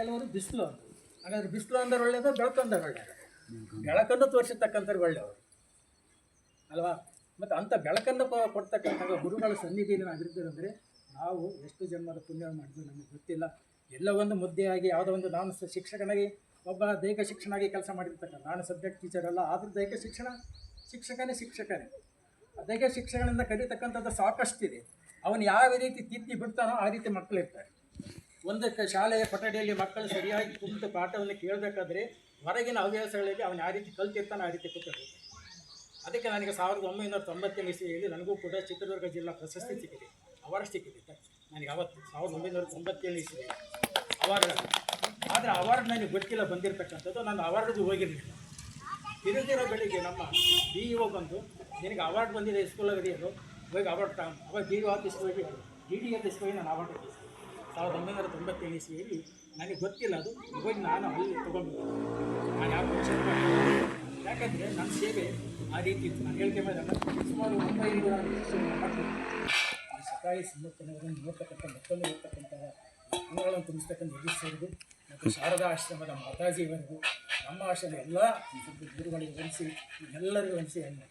ಕೆಲವರು ಬಿಸಿಲು ಹಾಗಾದ್ರೆ ಬಿಸಿಲು ಅಂದ್ರೆ ಒಳ್ಳೆಯದು ಬೆಳಕು ಅಂದ್ರೆ ಒಳ್ಳೆಯದು ಬೆಳಕನ್ನು ತೋರಿಸತಕ್ಕಂಥವ್ರು ಒಳ್ಳೆಯವರು. ಅಲ್ವಾ? ಮತ್ತು ಅಂಥ ಬೆಳಕನ್ನು ಕೊಡ್ತಕ್ಕಂಥ ಗುರುಗಳ ಸನ್ನಿಧಿಯಲ್ಲಿ ಅಂದರೆ ನಾವು ಎಷ್ಟು ಜನ್ಮದ ಪುಣ್ಯ ಮಾಡಿದ್ರು ನಮಗೆ ಗೊತ್ತಿಲ್ಲ. ಎಲ್ಲ ಒಂದು ಮುದ್ದೆಯಾಗಿ, ಯಾವುದೋ ಒಂದು ನಾನು ಶಿಕ್ಷಕನಾಗಿ, ಒಬ್ಬ ದೈಹಿಕ ಶಿಕ್ಷಣಾಗಿ ಕೆಲಸ ಮಾಡಿರ್ತಕ್ಕಂಥ, ನಾನು ಸಬ್ಜೆಕ್ಟ್ ಟೀಚರ್ ಅಲ್ಲ, ಆದರೂ ದೈಹಿಕ ಶಿಕ್ಷಣ, ಶಿಕ್ಷಕನೇ ಶಿಕ್ಷಕನೇ. ದೈಹಿಕ ಶಿಕ್ಷಣಗಳಿಂದ ಕಲಿತಕ್ಕಂಥದ್ದು ಸಾಕಷ್ಟಿದೆ. ಅವನು ಯಾವ ರೀತಿ ತಿದ್ದಿ ಬಿಡ್ತಾನೋ ಆ ರೀತಿ ಮಕ್ಕಳಿರ್ತಾರೆ. ಒಂದು ಕ ಶಾಲೆಯ ಕೊಠಡಿಯಲ್ಲಿ ಮಕ್ಕಳು ಸರಿಯಾಗಿ ಕುಂತು ಪಾಠವನ್ನು ಕೇಳಬೇಕಾದ್ರೆ ಹೊರಗಿನ ಹವ್ಯಾಸಗಳಲ್ಲಿ ಅವನು ಯಾವ ರೀತಿ ಕಲ್ತಿರ್ತಾನೆ, ಆ ರೀತಿ ಕೂತ್ಕೊಳ್ಬೇಕು ಅದಕ್ಕೆ ನನಗೆ ಸಾವಿರದ ಒಂಬೈನೂರ ತೊಂಬತ್ತನೇ ಇಸಿಯಲ್ಲಿ ನನಗೂ ಕೂಡ ಚಿತ್ರದುರ್ಗ ಜಿಲ್ಲಾ ಪ್ರಶಸ್ತಿ ಸಿಕ್ಕಿದೆ. ಅವಾರ್ಡ್ ಸಿಕ್ಕಿದೆ. ನನಗೆ ಅವತ್ತು ಸಾವಿರದ ಒಂಬೈನೂರ ತೊಂಬತ್ತೇಳು ಇಸಿ ಅವಾರ್ಡ್ ಆದರೆ ಅವಾರ್ಡ್ ನನಗೆ ಗೊತ್ತಿಲ್ಲ ಬಂದಿರತಕ್ಕಂಥದ್ದು. ನಾನು ಅವಾರ್ಡ್ಗೂ ಹೋಗಿರಲಿಲ್ಲ. ತಿರುಗಿರೋ ಬೆಳಿಗ್ಗೆ ನಮ್ಮ ಬಿ ಇ ಒ ಬಂದು, ನಿನಗೆ ಅವಾರ್ಡ್ ಬಂದಿದೆ ಸ್ಕೂಲಲ್ಲಿ ಅದು ಹೋಗಿ ಅವಾರ್ಡ್ ತಗೊಂಡು ಅವಾಗ ಬಿ ಇ ಆಫೀಸ್ಗೆ ಹೋಗಿ ಡಿ ಡಿ ಆಫೀಸ್ಗೆ ಹೋಗಿ, ನಾನು ಅವಾರ್ಡ್ ಕೊಡಿಸಿದೆ ಸಾವಿರದ ಒಂಬೈನೂರ ತೊಂಬತ್ತೇಳು ಇಸ್ವಿಯಲ್ಲಿ ನನಗೆ ಗೊತ್ತಿಲ್ಲ ಅದು. ಹೋಗಿ ನಾನು ಅಲ್ಲಿ ತೊಗೊಂಡು ನಾನು ಯಾವ ಪಕ್ಷ ಯಾಕಂದರೆ ನನ್ನ ಸೇವೆ ಆ ರೀತಿ ಇತ್ತು. ನಾನು ಹೇಳಿಕೆ ಸುಮಾರು ಒಂಬೈನೂರ ಸಕಾಯಿ ಸಂರಕ್ಷಣೆಗಳನ್ನು ನೋಡ್ತಕ್ಕಂಥ ಮಕ್ಕಳನ್ನು ಓದ್ತಕ್ಕಂಥ ಗುಣಗಳನ್ನು ತುಂಬಿಸ್ತಕ್ಕಂಥ ಎದುರಿಸೋದು ಮತ್ತು ಶಾರದಾ ಆಶ್ರಮದ ಮಾತಾಜಿಯವರೆಗೂ ನಮ್ಮ ಆಶ್ರಮ ಎಲ್ಲ ಗುರುಗಳಿಗೆ ಹೊಲಿಸಿ ಎಲ್ಲರಿಗೂ ವಹಿಸಿ ಹೆಣ್ಣು